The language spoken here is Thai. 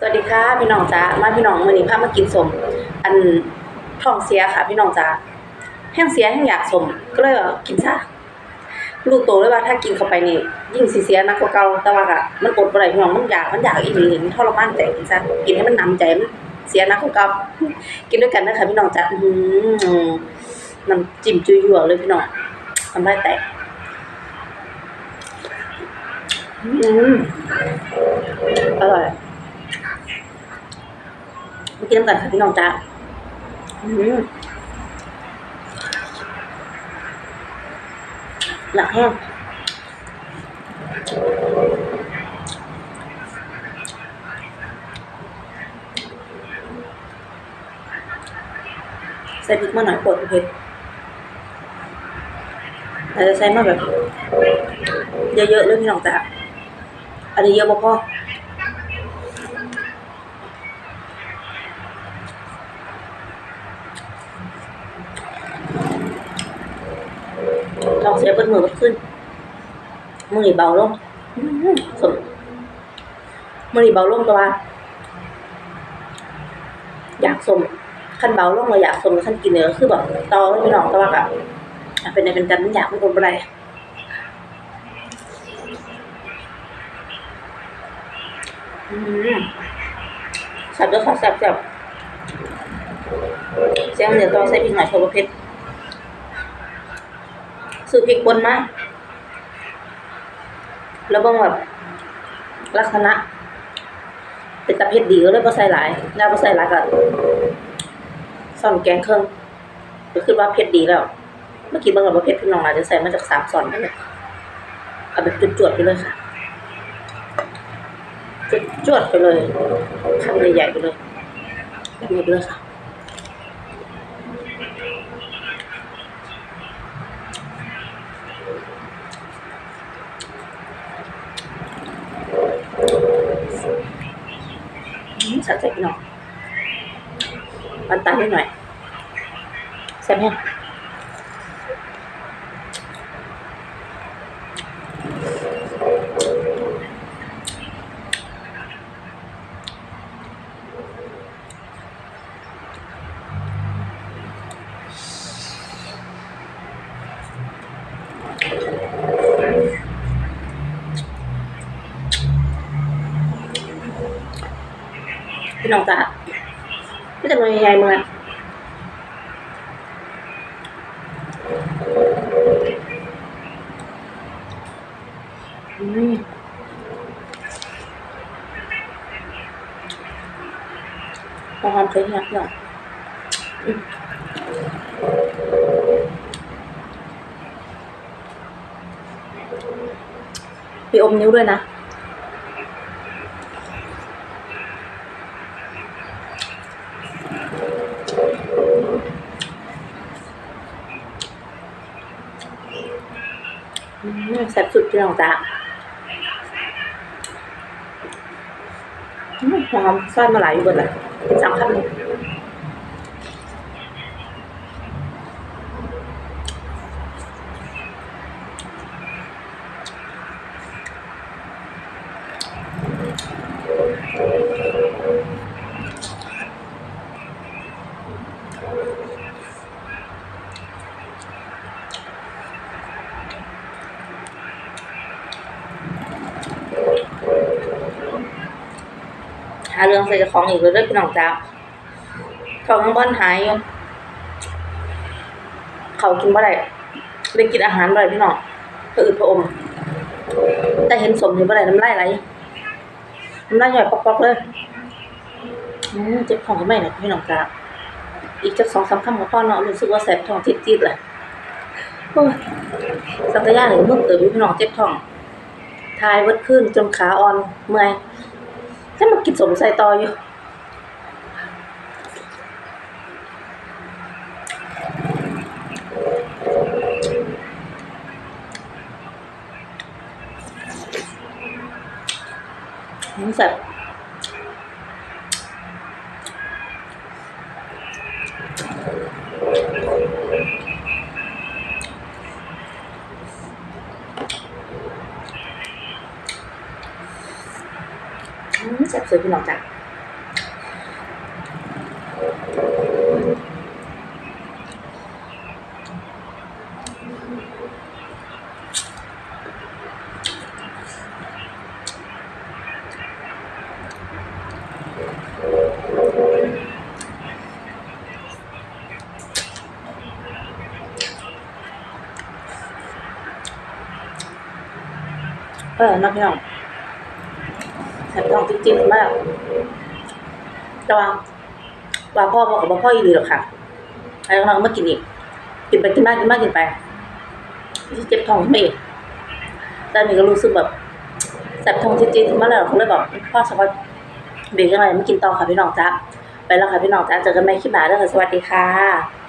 สวัสดีค่ะพี่น้องจ้ามาพี่น้องมือนี้พามากินสมอันท้องเสียค่ะ พี่น้องจ้าแห้งเสียแห้งอยากสมก็เลยกินซะรู้ตัวเลยว่าถ้ากินเข้าไปนี่ยิ่งสเสียนักกว่าเก่าแต่ว่าก็มันอดบ่ได้พี่น้องมันอยากมันอยากอีหลีมันทรมานใจกินซะกินให้มันหนำใจมันเสียนักกว่าเก่ากินด้วยกันนะคะพี่น้องจ้าอื้อหือน้ำจิ้มจุยหยวกเลยพี่น้องทำได้แตกอืมอร่อย มากินน้ำกันค่ะพี่น้องจ้าอืมหนักแห้งใส่พริกมาหน่อยปวดเผ็ดแต่จะใส่มาแบบ เยอะๆเลยพี่น้องจ้าอันนี้เยอะพอ ลองเสียเบนมือมันขึ้นมือนี่เบาลงสมมือนี่เบาลงตัวอยากสมขั้นเบาลงเราอยากสมขั้นกินเนี่ยก็คือแบบตอไม่น้องตัวกับเป็นในเป็นกันมันอยากมันอมอะไรอืมแซ่บด้วยค่ะแซ่บแซ่บเสียงเดี๋ยวต้องใส่พริกหน่อยเพราะว่าเผ็ด ซื้อพริกป่นมาแล้วบิ่งแบบลักษณะ เป็นตะเพ็ดดีก็เลยบ่ใส่หลายแล้วบ่ใส่หลายก็ซ่อนแกงเครื่องก็คือว่าเผ็ดดีแล้ว เมื่อกี้บิ่งแล้วบ่เผ็ดพี่น้องอาจจะใส่มาจากสามซ่อนนั่นแหละเอาแบบจวดๆไปเลยค่ะจวดไปเลยคำใหญ่ๆไปเลยแบบนี้ไปเลยค่ะ อืมสะใจพี่น้องปันตานิดหน่อยแซ่บแห้ง พี่น้องจ้าพี่จะมาใหญ่ๆมึงอะอืมความเคยหักหน่อยอืมพี่อมนิ้วด้วยนะ แซ่บสุดที่น้องจ้าอืมหอมซ่อนมาหลายอยู่เบนเลยเป็นสามคำเลย หาเรื่องใส่เจ้าของอีกเลยเด้อพี่น้องจ้าของข้างบนหายอยู่เขากินบ่ได้ได้กินอาหารบ่ได้พี่น้องผะอืดผะอม แต่เห็นสมนี่บ่ได้น้ำลายไหลน้ำลายย่อยปอกๆเลยอืมเจ็บท้องทำไมเนี่ยพี่น้องจ้าอีกจักสองสามคำก็พอเนาะรู้สึกว่าแสบท้องทิดๆเลยสักระยะหนึ่งมึงเติมพี่น้องเจ็บท้องทายวัดขึ้นจนขาอ่อนเมื่อย ฉันมากินสมใส่ต่ออยู่น้ำสับ แสบสวยพี่น้องจ้ะเออน้องพี่น้อง จริงๆมากแต่ว่าว่าพ่อบอกับว่าพ่ออีหลีหรอกค่ะไอ้น้องๆมากินอีก กินไปกินมากกินมากกินไปเจ็บท้องขึ้นมาอีกแต่อันนี้ก็รู้สึกแบบแสบท้องจริงๆมาแล้วเขาเลยบอกพ่อสวัสดีเบรกยังไงไม่กินต่อค่ะพี่น้องจ้าไปแล้วค่ะพี่น้องจ้าเจอกันใหม่คลิปหน้าด้อค่ะสวัสดีค่ะ